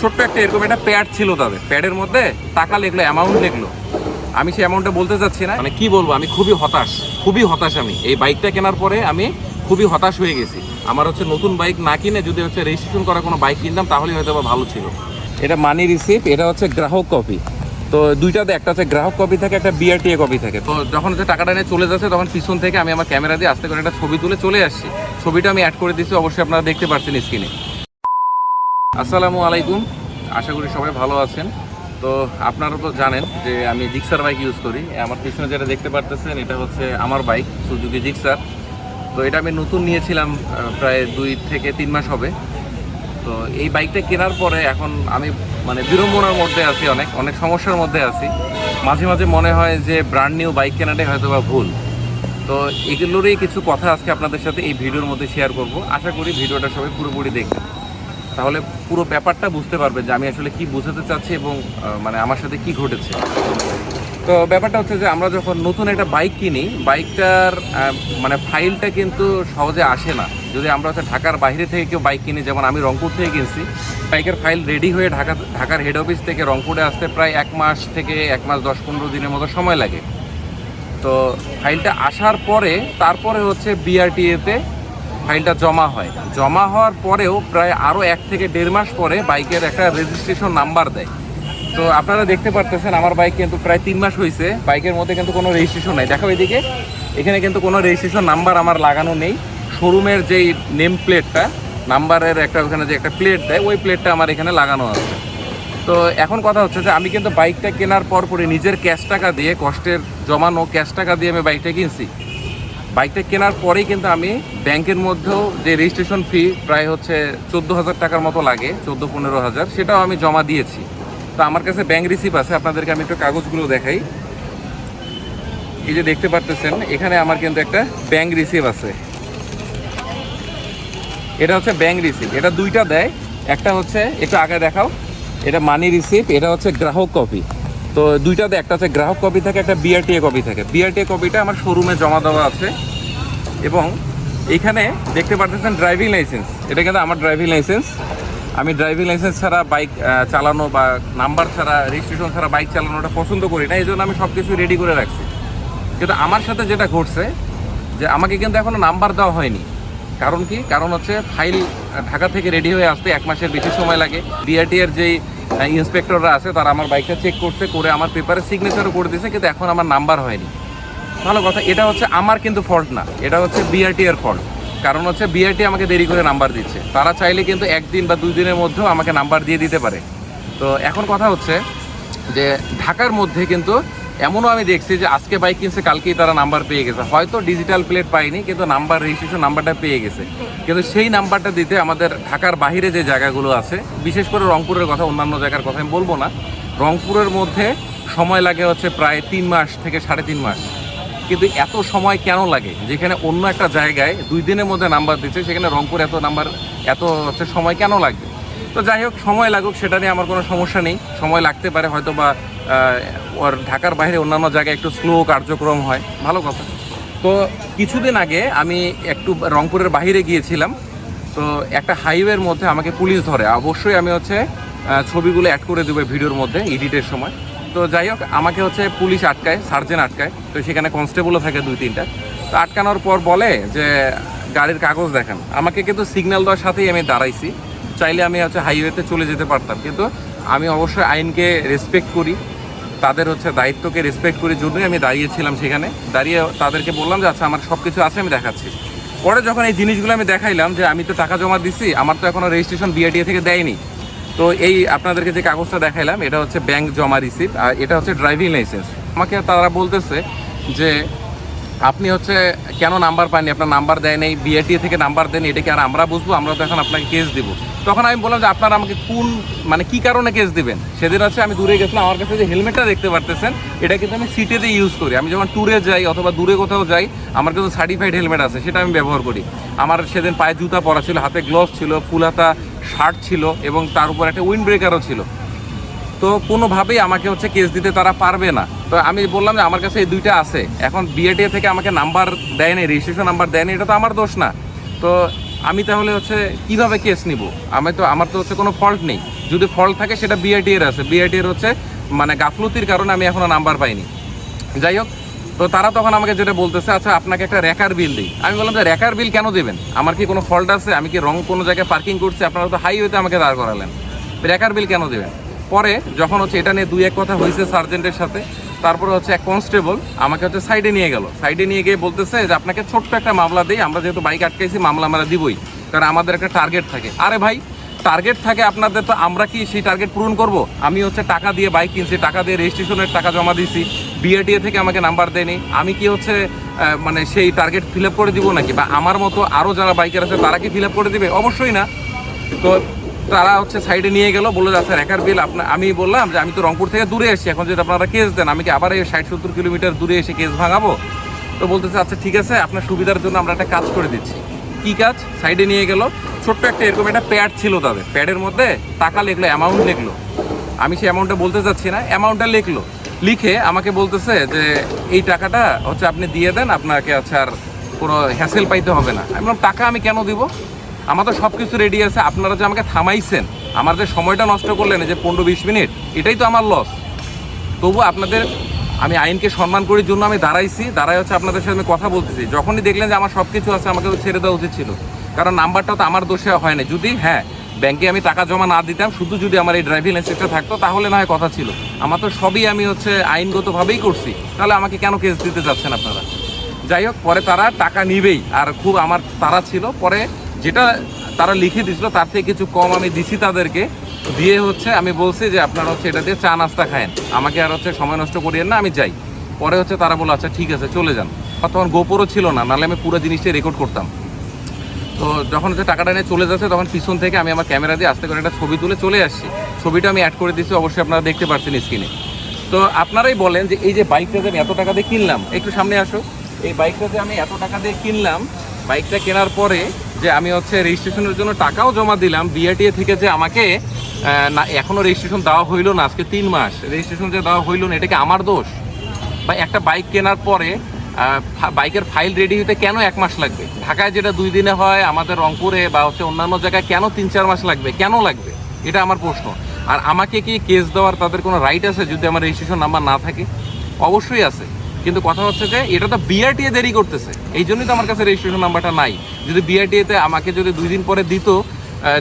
ছোট্ট একটা এরকম একটা প্যাড ছিল তাদের। প্যাডের মধ্যে টাকা লিখলো অ্যামাউন্ট লিখলো। আমি সেই অ্যামাউন্টটা বলতে চাচ্ছি না। মানে কি বলব, আমি খুবই হতাশ খুবই হতাশ আমি। এই বাইকটা কেনার পরে আমি খুবই হতাশ হয়ে গেছি। আমার হচ্ছে নতুন বাইক না কিনে যদি হচ্ছে রেজিস্ট্রেশন করা কোনো বাইক কিনতাম তাহলে হয়তো বা ভালো ছিল। এটা মানি রিসিপ্ট এটা হচ্ছে গ্রাহক কপি তো দুইটাতে, একটা হচ্ছে গ্রাহক কপি থাকে, একটা বিআরটিএ কপি থাকে। তো যখন হচ্ছে টাকাটা নিয়ে চলে যাচ্ছে, তখন পিছন থেকে আমি আমার ক্যামেরা দিয়ে আস্তে করে একটা ছবি তুলে চলে আসছি। ছবিটা আমি অ্যাড করে দিচ্ছি অবশ্যই আপনারা দেখতে পাচ্ছেন স্ক্রিনে আসসালামু আলাইকুম। আশা করি সবাই ভালো আছেন। তো আপনারা তো জানেন যে আমি জিক্সার বাইক ইউজ করি। আমার পিছনে যেটা দেখতে পারতেছেন, এটা হচ্ছে আমার বাইক, সুজুকি জিক্সার। তো এটা আমি নতুন নিয়েছিলাম প্রায় দুই থেকে তিন মাস হবে। তো এই বাইকটা কেনার পরে এখন আমি মানে বিড়ম্বনার মধ্যে আছি অনেক অনেক সমস্যার মধ্যে আছি। মাঝে মাঝে মনে হয় যে ব্র্যান্ড নিউ বাইক কেনাটাই হয়তো বা ভুল। তো এগুলোরই কিছু কথা আজকে আপনাদের সাথে এই ভিডিওর মধ্যে শেয়ার করব। আশা করি ভিডিওটা সবাই পুরোপুরি দেখবেন। তাহলে পুরো ব্যাপারটা বুঝতে পারবেন যে আমি আসলে কি বোঝাতে চাচ্ছি এবং মানে আমার সাথে কি ঘটেছে। তো ব্যাপারটা হচ্ছে যে আমরা যখন নতুন একটা বাইক কিনি, বাইকটার মানে ফাইলটা কিন্তু সহজে আসে না। যদি আমরা হচ্ছে ঢাকার বাইরে থেকে কেউ বাইক কিনি, যেমন আমি রংপুর থেকে কিনছি, বাইকের ফাইল রেডি হয়ে ঢাকা, ঢাকার হেড অফিস থেকে রংপুরে আসতে প্রায় এক মাস থেকে এক মাস দশ পনেরো দিনের মতো সময় লাগে। তো ফাইলটা আসার পরে, তারপরে হচ্ছে বিআরটিএতে ফাইলটা জমা হয়। জমা হওয়ার পরেও প্রায় আরও এক থেকে দেড় মাস পরে বাইকের একটা রেজিস্ট্রেশন নাম্বার দেয়। তো আপনারা দেখতে পারতেছেন, আমার বাইক কিন্তু প্রায় তিন মাস হয়েছে বাইকের মধ্যে কিন্তু কোনো রেজিস্ট্রেশন নাই। দেখো এদিকে। এখানে কিন্তু কোনো রেজিস্ট্রেশন নাম্বার আমার লাগানো নেই। শোরুমের যেই নেম প্লেটটা নাম্বারের একটা ওখানে যে একটা প্লেট দেয়, ওই প্লেটটা আমার এখানে লাগানো আছে। তো এখন কথা হচ্ছে যে আমি কিন্তু বাইকটা কেনার পর পরে নিজের ক্যাশ টাকা দিয়ে, কষ্টের জমানো ক্যাশ টাকা দিয়ে আমি বাইকটা কিনছি। বাইকটা কেনার পরেই কিন্তু আমি ব্যাংকের মধ্যেও যে রেজিস্ট্রেশন ফি প্রায় হচ্ছে চোদ্দ হাজার টাকার মতো লাগে, চোদ্দ পনেরো হাজার, সেটাও আমি জমা দিয়েছি। তো আমার কাছে ব্যাংক রিসিপ আছে, আপনাদেরকে আমি একটু কাগজগুলো দেখাই। এই যে দেখতে পারতেছেন, এখানে আমার কিন্তু একটা ব্যাংক রিসিপ আছে। এটা হচ্ছে ব্যাংক রিসিপ্ট এটা দুইটা দেয়। একটা হচ্ছে, একটু আগে দেখাও, এটা মানি রিসিপ্ট এটা হচ্ছে গ্রাহক কপি তো দুইটা দেয় একটা হচ্ছে গ্রাহক কপি থাকে, একটা বিআরটিএ কপি থাকে। বিআরটিএ কপিটা আমার শোরুমে জমা দেওয়া আছে এবং এইখানে দেখতে পারতেছেন ড্রাইভিং লাইসেন্স এটা কিন্তু আমার ড্রাইভিং লাইসেন্স আমি ড্রাইভিং লাইসেন্স ছাড়া বাইক চালানো বা নাম্বার ছাড়া রেজিস্ট্রেশন ছাড়া বাইক চালানোটা পছন্দ করি না এই জন্য আমি সব কিছু রেডি করে রাখছি। কিন্তু আমার সাথে যেটা ঘটছে, যে আমাকে কিন্তু এখনও নাম্বার দেওয়া হয়নি। কারণ কি? কারণ হচ্ছে ফাইল ঢাকা থেকে রেডি হয়ে আসতে এক মাসের বেশি সময় লাগে। ডিআরটি এর যেই ইন্সপেক্টররা আছে, তারা আমার বাইকটা চেক করতে করে আমার পেপারে সিগনেচারও করে দিয়েছে, কিন্তু এখন আমার নাম্বার হয়নি। ভালো কথা, এটা হচ্ছে আমার কিন্তু ফল্ট না, এটা হচ্ছে বিআরটি এর ফল্ট কারণ হচ্ছে বিআরটি আমাকে দেরি করে নাম্বার দিচ্ছে। তারা চাইলে কিন্তু একদিন বা দুই দিনের মধ্যেও আমাকে নাম্বার দিয়ে দিতে পারে। তো এখন কথা হচ্ছে যে ঢাকার মধ্যে কিন্তু এমনও আমি দেখছি যে আজকে বাইক কিনছে, কালকেই তারা নাম্বার পেয়ে গেছে। হয়তো ডিজিটাল প্লেট পাইনি কিন্তু নাম্বার রেজিস্ট্রেশন নাম্বারটা পেয়ে গেছে। কিন্তু সেই নাম্বারটা দিতে আমাদের ঢাকার বাইরে যে জায়গাগুলো আছে, বিশেষ করে রংপুরের কথা, অন্যান্য জায়গার কথা আমি বলব না, রংপুরের মধ্যে সময় লাগে হচ্ছে প্রায় তিন মাস থেকে সাড়ে তিন মাস। কিন্তু এত সময় কেন লাগে? যেখানে অন্য একটা জায়গায় দুই দিনের মধ্যে নাম্বার দিচ্ছে, সেখানে রংপুর এত নাম্বার, এত হচ্ছে সময় কেন লাগবে? তো যাই হোক, সময় লাগুক, সেটা নিয়ে আমার কোনো সমস্যা নেই। সময় লাগতে পারে হয়তো বা ওর ঢাকার বাইরে অন্যান্য জায়গায় একটু স্লো কার্যক্রম হয়। ভালো কথা। তো কিছুদিন আগে আমি একটু রংপুরের বাইরে গিয়েছিলাম। তো একটা হাইওয়ের মধ্যে আমাকে পুলিশ ধরে। অবশ্যই আমি হচ্ছে ছবিগুলো অ্যাড করে দেবো ভিডিওর মধ্যে, এডিটের সময়। তো যাই হোক, আমাকে হচ্ছে পুলিশ আটকায় সার্জেন আটকায়। তো সেখানে কনস্টেবলও থাকে দুই, তিনটা। তো আটকানোর পর বলে যে, গাড়ির কাগজ দেখান। আমাকে কিন্তু সিগন্যাল দেওয়ার সাথেই আমি দাঁড়াইছি। চাইলে আমি হচ্ছে হাইওয়েতে চলে যেতে পারতাম। কিন্তু আমি অবশ্যই আইনকে রেসপেক্ট করি। তাদের হচ্ছে দায়িত্বকে রেসপেক্ট করে জন্যই আমি দাঁড়িয়েছিলাম সেখানে। দাঁড়িয়ে তাদেরকে বললাম যে আচ্ছা আমার সব কিছু আছে, আমি দেখাচ্ছি। পরে যখন এই জিনিসগুলো আমি দেখাইলাম যে, আমি তো টাকা জমা দিছি, আমার তো এখনও রেজিস্ট্রেশন বিআরটিএ থেকে দেয়নি। তো এই আপনাদেরকে যে কাগজটা দেখাইলাম, এটা হচ্ছে ব্যাংক জমা রিসিপ্ট আর এটা হচ্ছে ড্রাইভিং লাইসেন্স আমাকে তারা বলতেছে যে, আপনি হচ্ছে কেন নাম্বার পাননি? আপনার নাম্বার দেয় নেই বিআরটি থেকে নাম্বার দেন এটা কি আর আমরা বুঝব? আমরা তো এখন আপনাকে কেস দিব। তখন আমি বললাম যে আপনারা আমাকে কোন মানে কি কারণে কেস দিবেন? সেদিন হচ্ছে আমি দূরে গেছিলাম, আমার কাছে যে হেলমেটটা দেখতে পারতেছেন, এটা কিন্তু আমি সিটেতে ইউজ করি। আমি যখন ট্যুরে যাই অথবা দূরে কোথাও যাই, আমার কিন্তু সার্টিফাইড হেলমেট আছে, সেটা আমি ব্যবহার করি। আমার সেদিন পায়ে জুতা পরা ছিল, হাতে গ্লোভস ছিল ফুল হাতা শার্ট ছিল এবং তার উপর একটা উইন্ড ব্রেকারও ছিল। তো কোনোভাবেই আমাকে হচ্ছে কেস দিতে তারা পারবে না। তো আমি বললাম যে আমার কাছে এই দুইটা আছে। এখন বিএটিএ থেকে আমাকে নাম্বার দেয়নি রেজিস্ট্রেশন নাম্বার দেয়নি এটা তো আমার দোষ না। তো আমি তাহলে হচ্ছে কীভাবে কেস নিব? আমি তো আমার তো হচ্ছে কোনো ফল্ট নেই। যদি ফল্ট থাকে, সেটা বিআইটি এর আছে। বিআইটি এর হচ্ছে মানে গাফলতির কারণে আমি এখনও নাম্বার পাইনি। যাই হোক, তো তারা তখন আমাকে যেটা বলতেছে আচ্ছা আপনাকে একটা রেকার বিল দিই। আমি বললাম যে রেকার বিল কেন দেবেন? আমার কি কোনো ফল্ট আছে? আমি কি রং কোনো জায়গায় পার্কিং করছি? আপনারা তো হাইওয়েতে আমাকে দাঁড় করালেন। রেকার বিল কেন দেবেন? পরে যখন হচ্ছে এটা নিয়ে দুই এক কথা হয়েছে সার্জেন্টের সাথে তারপরে হচ্ছে এক কনস্টেবল আমাকে হচ্ছে সাইডে নিয়ে গেল। সাইডে নিয়ে গিয়ে বলতেছে যে, আপনাকে ছোট্ট একটা মামলা দিই, আমরা যেহেতু বাইক আটকাইছি, মামলা আমরা দিবই। কারণ আমাদের একটা টার্গেট থাকে। আরে ভাই টার্গেট থাকে আপনাদের তো, আমরা কি সেই টার্গেট পূরণ করব? আমি হচ্ছে টাকা দিয়ে বাইক কিনছি, টাকা দিয়ে রেজিস্ট্রেশনের টাকা জমা দিয়েছি। বিআরটিএ থেকে আমাকে নাম্বার দেয়নি। আমি কি হচ্ছে মানে সেই টার্গেট ফিল করে দিব নাকি? বা আমার মতো আরও যারা বাইকার আছে, তারা কি ফিল করে দিবে? অবশ্যই না। তো তারা হচ্ছে সাইডে নিয়ে গেল, বলল আচ্ছা রেকার বিল আপনার আমি বললাম যে, আমি তো রংপুর থেকে দূরে এসেছি, এখন যদি আপনারা কেস দেন, আমি কি আবার এই ষাট সত্তর কিলোমিটার দূরে এসে কেস ভাঙাবো? তো বলতেছে আচ্ছা ঠিক আছে, আপনার সুবিধার জন্য আমরা একটা কাজ করে দিচ্ছি। কি কাজ? সাইডে নিয়ে গেল, ছোট্ট একটা এরকম একটা প্যাড ছিল তাদের। প্যাডের মধ্যে টাকা লিখলো অ্যামাউন্ট লিখলো। আমি সেই অ্যামাউন্টটা বলতে চাচ্ছি না অ্যামাউন্টটা লিখলো। লিখে আমাকে বলতেছে যে, এই টাকাটা হচ্ছে আপনি দিয়ে দেন, আপনাকে আচ্ছা আর কোনো হ্যাসেল পাইতে হবে না। আমি বললাম, টাকা আমি কেন দিব? আমার তো সব কিছু রেডি আছে, আপনারা যে আমাকে থামাইছেন, আমার যে সময়টা নষ্ট করলেন যে পনেরো বিশ মিনিট, এটাই তো আমার লস তবু আপনাদের, আমি আইনকে সম্মান করার জন্য আমি দাঁড়াইছি দাঁড়াই হচ্ছে আপনাদের সাথে আমি কথা বলতেছি। যখনই দেখলেন যে আমার সব কিছু আছে, আমাকে ছেড়ে দেওয়া উচিত ছিল। কারণ নাম্বারটা তো আমার দোষে হয় না যদি হ্যাঁ ব্যাংকে আমি টাকা জমা না দিতাম, শুধু যদি আমার এই ড্রাইভিং লাইসেন্সটা থাকতো, তাহলে না হয় কথা ছিল। আমার তো সবই আমি হচ্ছে আইনগতভাবেই করছি। তাহলে আমাকে কেন কেস দিতে যাচ্ছেন আপনারা? যাই হোক, পরে তারা টাকা নিবেই। আর খুব আমার তারা ছিল। পরে যেটা তারা লিখে দিছিল তার থেকে কিছু কম আমি দিছি তাদেরকে। দিয়ে হচ্ছে আমি বলছি যে আপনারা হচ্ছে এটা দিয়ে চা নাস্তা খায়েন। আমাকে আর হচ্ছে সময় নষ্ট করিয়েন না, আমি যাই। পরে হচ্ছে তারা বলো আচ্ছা ঠিক আছে, চলে যান। তখন গোপরও ছিল না, নাহলে আমি পুরো জিনিসটা রেকর্ড করতাম। তো যখন হচ্ছে টাকাটা নিয়ে চলে যাচ্ছে, তখন পিছন থেকে আমি আমার ক্যামেরা দিয়ে আস্তে করে একটা ছবি তুলে চলে আসছি। ছবিটা আমি অ্যাড করে দিচ্ছি অবশ্যই আপনারা দেখতে পাচ্ছেন স্ক্রিনে তো আপনারাই বলেন যে এই যে বাইকটা যে আমি এত টাকা দিয়ে কিনলাম, একটু সামনে আসো। এই বাইকটা যে আমি এত টাকা দিয়ে কিনলাম বাইকটা কেনার পরে যে আমি হচ্ছে রেজিস্ট্রেশনের জন্য টাকাও জমা দিলাম বিআরটিএ থেকে যে আমাকে না, এখনও রেজিস্ট্রেশন দেওয়া হইল না, আজকে তিন মাস। রেজিস্ট্রেশন যে দেওয়া হইল না এটা কি আমার দোষ? বা একটা বাইক কেনার পরে বাইকের ফাইল রেডি হতে কেন এক মাস লাগবে? ঢাকায় যেটা দুই দিনে হয়, আমাদের রংপুরে বা হচ্ছে অন্যান্য জায়গায় কেন তিন, চার মাস লাগবে? কেন লাগবে? এটা আমার প্রশ্ন। আর আমাকে কি কেস দেওয়ার তাদের কোনো রাইট আছে যদি আমার রেজিস্ট্রেশন নাম্বার না থাকে? অবশ্যই আছে। কিন্তু কথা হচ্ছে যে এটা তো বিআরটিএ দেরি করতেছে। এই জন্যই তো আমার কাছে রেজিস্ট্রেশন নাম্বারটা নাই। যদি বিআরটিএতে আমাকে যদি দুই দিন পরে দিত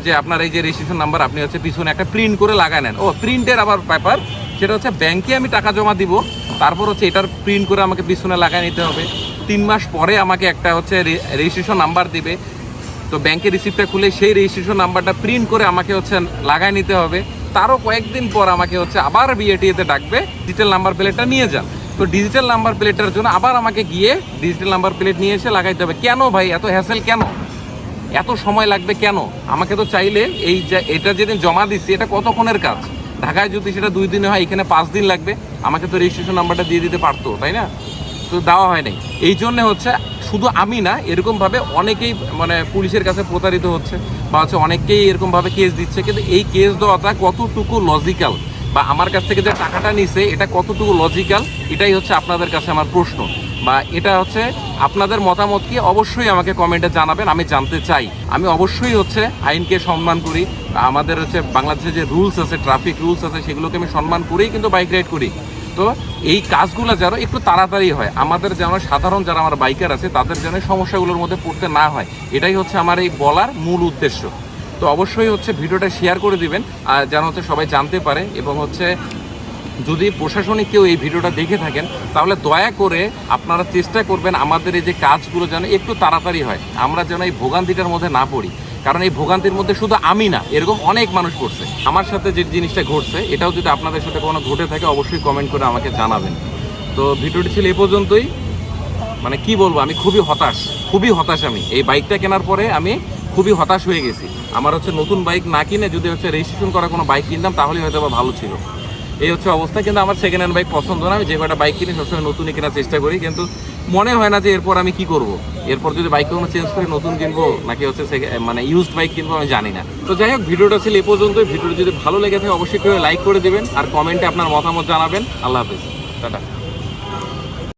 যে আপনার এই যে রেজিস্ট্রেশন নাম্বার আপনি হচ্ছে পিছনে একটা প্রিন্ট করে লাগায় নেন। ও প্রিন্টের আবার ব্যাপার, সেটা হচ্ছে ব্যাংকে আমি টাকা জমা দিব, তারপর হচ্ছে এটার প্রিন্ট করে আমাকে পিছনে লাগায় নিতে হবে। তিন মাস পরে আমাকে একটা হচ্ছে রেজিস্ট্রেশন নাম্বার দিবে। তো ব্যাংকের রিসিপ্টটা খুলে সেই রেজিস্ট্রেশন নাম্বারটা প্রিন্ট করে আমাকে হচ্ছে লাগায় নিতে হবে। তারও কয়েকদিন পর আমাকে হচ্ছে আবার বিএটিএতে ডাকবে ডিটেল নাম্বার প্লেটটা নিয়ে যান। তো ডিজিটাল নাম্বার প্লেটটার জন্য আবার আমাকে গিয়ে ডিজিটাল নাম্বার প্লেট নিয়ে এসে লাগাইতে হবে। কেন ভাই? এত হ্যাসেল কেন? এত সময় লাগবে কেন? আমাকে তো চাইলে এই যে এটা যেদিন জমা দিচ্ছি, এটা কতক্ষণের কাজ? ঢাকায় যদি সেটা দুই দিনে হয়, এখানে পাঁচ দিন লাগবে। আমাকে তো রেজিস্ট্রেশন নাম্বারটা দিয়ে দিতে পারতো, তাই না? তো দেওয়া হয় নাই। এই জন্যে হচ্ছে শুধু আমি না, এরকমভাবে অনেকেই মানে পুলিশের কাছে প্রতারিত হচ্ছে বা হচ্ছে অনেকেই এরকমভাবে কেস দিচ্ছে। কিন্তু এই কেস দেওয়াটা কতটুকু লজিক্যাল বা আমার কাছ থেকে যে টাকাটা নিছে, এটা কতটুকু লজিক্যাল এটাই হচ্ছে আপনাদের কাছে আমার প্রশ্ন। বা এটা হচ্ছে আপনাদের মতামত কি? অবশ্যই আমাকে কমেন্টে জানাবেন, আমি জানতে চাই। আমি অবশ্যই হচ্ছে আইনকে সম্মান করি। আমাদের হচ্ছে বাংলাদেশে যে রুলস আছে ট্রাফিক রুলস আছে, সেগুলোকে আমি সম্মান করেই কিন্তু বাইক রাইড করি। তো এই কাজগুলো যেন একটু তাড়াতাড়ি হয়, আমাদের যেন সাধারণ যারা আমার বাইকার আছে, তাদের যেন সমস্যাগুলোর মধ্যে পড়তে না হয়। এটাই হচ্ছে আমার এই বলার মূল উদ্দেশ্য। তো অবশ্যই হচ্ছে ভিডিওটা শেয়ার করে দিবেন, আর যেন হচ্ছে সবাই জানতে পারে এবং হচ্ছে যদি প্রশাসনিক কেউ এই ভিডিওটা দেখে থাকেন, তাহলে দয়া করে আপনারা চেষ্টা করবেন আমাদের এই যে কাজগুলো যেন একটু তাড়াতাড়ি হয়, আমরা যেন এই ভোগান্তিটার মধ্যে না পড়ি। কারণ এই ভোগান্তির মধ্যে শুধু আমি না, এরকম অনেক মানুষ করছে। আমার সাথে যে জিনিসটা ঘটছে, এটাও যদি আপনাদের সাথে কোনো ঘটে থাকে, অবশ্যই কমেন্ট করে আমাকে জানাবেন। তো ভিডিওটি ছিল এ পর্যন্তই। মানে কি বলব, আমি খুবই হতাশ খুবই হতাশ আমি। এই বাইকটা কেনার পরে আমি খুবই হতাশ হয়ে গেছি। আমার হচ্ছে নতুন বাইক না কিনে যদি হচ্ছে রেজিস্ট্রেশন করা কোনো বাইক কিনতাম তাহলে হয়তো বা ভালো ছিল। এই হচ্ছে অবস্থা, কিন্তু আমার সেকেন্ড হ্যান্ড বাইক পছন্দ না। আমি যে কটা বাইক কিনি সবসময় নতুনই কেনার চেষ্টা করি, কিন্তু মনে হয় না যে এরপর আমি কি করব। এরপর যদি বাইক কোনো চেঞ্জ করে নতুন কিনবো, নাকি হচ্ছে মানে ইউজড বাইক কিনবো, আমি জানি না। তো যাই হোক, ভিডিওটা ছিল এই পর্যন্তই। ভিডিওটা যদি ভালো লেগে থাকে, অবশ্যই করে লাইক করে দেবেন, আর কমেন্টে আপনার মতামত জানাবেন। আল্লাহ হাফিজ। টাটা।